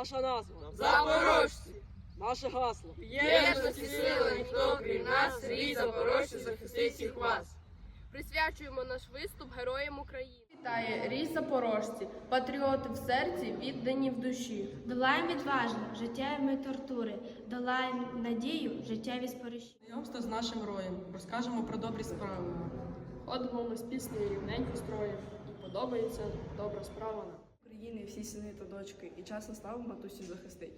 Наша назва. Запорожці! Наше гасло. Єдності сили, ніхто крім нас, рій Запорожці захистить всіх вас. Присвячуємо наш виступ героям України. Вітає рій запорожці, патріоти в серці, віддані в душі. Долаємо відважно життєві тортури, долаємо надію життєві спориші. Знайомство з нашим роєм. Розкажемо про добрі справи. Ходимо ми з піснею рівненько строєм, і подобається добра справа нам. України всі сини та дочки, і час настав матусі захистить.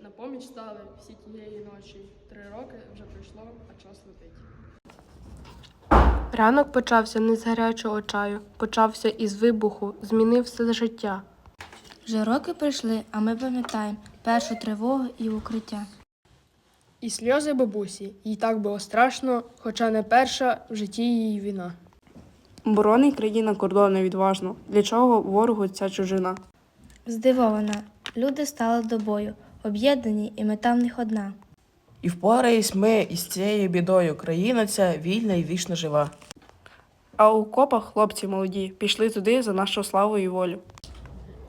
На поміч стали всі тієї ночі. Три роки вже пройшло, а час летить. Ранок почався не з гарячого чаю, почався із вибуху, змінив все життя. Вже роки пройшли, а ми пам'ятаємо першу тривогу і укриття. І сльози бабусі, їй так було страшно, хоча не перша в житті її війна. Боронить країна кордони відважно. Для чого ворогу ця чужина? Здивована, люди стали до бою, об'єднані, і мета в них одна. І впораєсь ми із цією бідою. Країна ця вільна і вічно жива. А у копах хлопці молоді пішли туди за нашу славу і волю.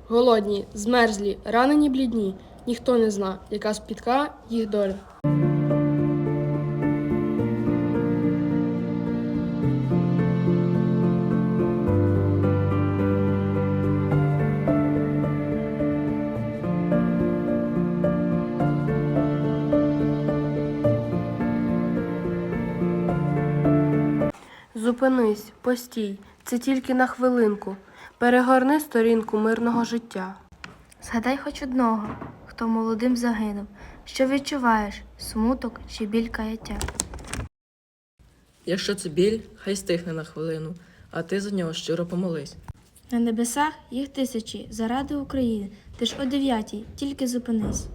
Голодні, змерзлі, ранені блідні. Ніхто не зна, яка спітка їх доля. Зупинись, постій, це тільки на хвилинку. Перегорни сторінку мирного життя. Згадай хоч одного, хто молодим загинув. Що відчуваєш смуток чи біль каяття? Якщо це біль, хай стихне на хвилину, а ти за нього щиро помолись. На небесах їх тисячі заради України. Ти ж о дев'ятій, тільки зупинись.